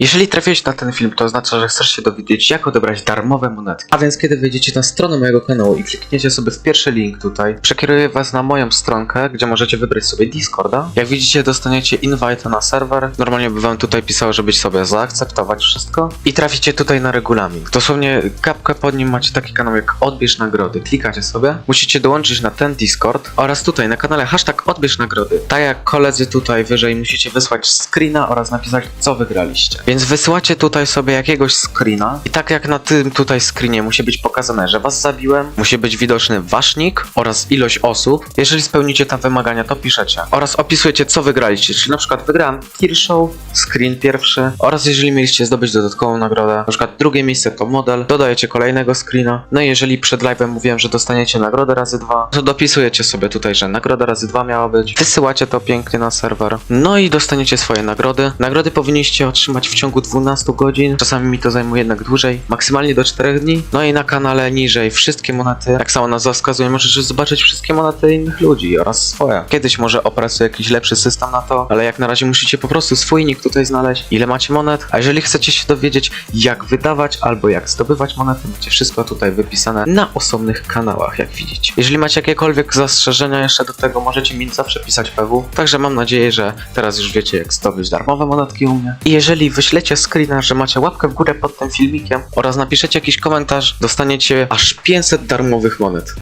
Jeżeli trafiłeś na ten film, to oznacza, że chcesz się dowiedzieć, jak odebrać darmowe monety. A więc kiedy wejdziecie na stronę mojego kanału i klikniecie sobie w pierwszy link tutaj, przekieruję was na moją stronkę, gdzie możecie wybrać sobie Discorda. Jak widzicie, dostaniecie invite na serwer. Normalnie by wam tutaj pisało, żebyś sobie zaakceptować wszystko. I traficie tutaj na regulamin. Dosłownie kapkę pod nim macie taki kanał jak odbierz nagrody. Klikacie sobie. Musicie dołączyć na ten Discord oraz tutaj na kanale hashtag odbierz nagrody. Tak jak koledzy tutaj wyżej musicie wysłać screena oraz napisać co wygraliście. Więc wysyłacie tutaj sobie jakiegoś screena i tak jak na tym tutaj screenie musi być pokazane, że was zabiłem, musi być widoczny wasz nick oraz ilość osób. Jeżeli spełnicie te wymagania, to piszecie. Oraz opisujecie co wygraliście, czyli na przykład wygrałem kill show, screen pierwszy oraz jeżeli mieliście zdobyć dodatkową nagrodę, na przykład drugie miejsce to model, dodajecie kolejnego screena. No i jeżeli przed live'em mówiłem, że dostaniecie nagrodę razy dwa, to dopisujecie sobie tutaj, że nagroda razy dwa miała być. Wysyłacie to pięknie na serwer. No i dostaniecie swoje nagrody. Nagrody powinniście otrzymać w ciągu 12 godzin. Czasami mi to zajmuje jednak dłużej, maksymalnie do 4 dni. No i na kanale niżej wszystkie monety, jak sama nazwa wskazuje, możecie zobaczyć wszystkie monety innych ludzi oraz swoje. Kiedyś może opracuję jakiś lepszy system na to, ale jak na razie musicie po prostu swój nick tutaj znaleźć, ile macie monet. A jeżeli chcecie się dowiedzieć, jak wydawać albo jak zdobywać monety, macie wszystko tutaj wypisane na osobnych kanałach, jak widzicie. Jeżeli macie jakiekolwiek zastrzeżenia jeszcze do tego, możecie mi zawsze pisać PW. Także mam nadzieję, że teraz już wiecie, jak zdobyć darmowe monetki u mnie. I jeżeli wyślecie screena, że macie łapkę w górę pod tym filmikiem oraz napiszecie jakiś komentarz, dostaniecie aż 500 darmowych monet.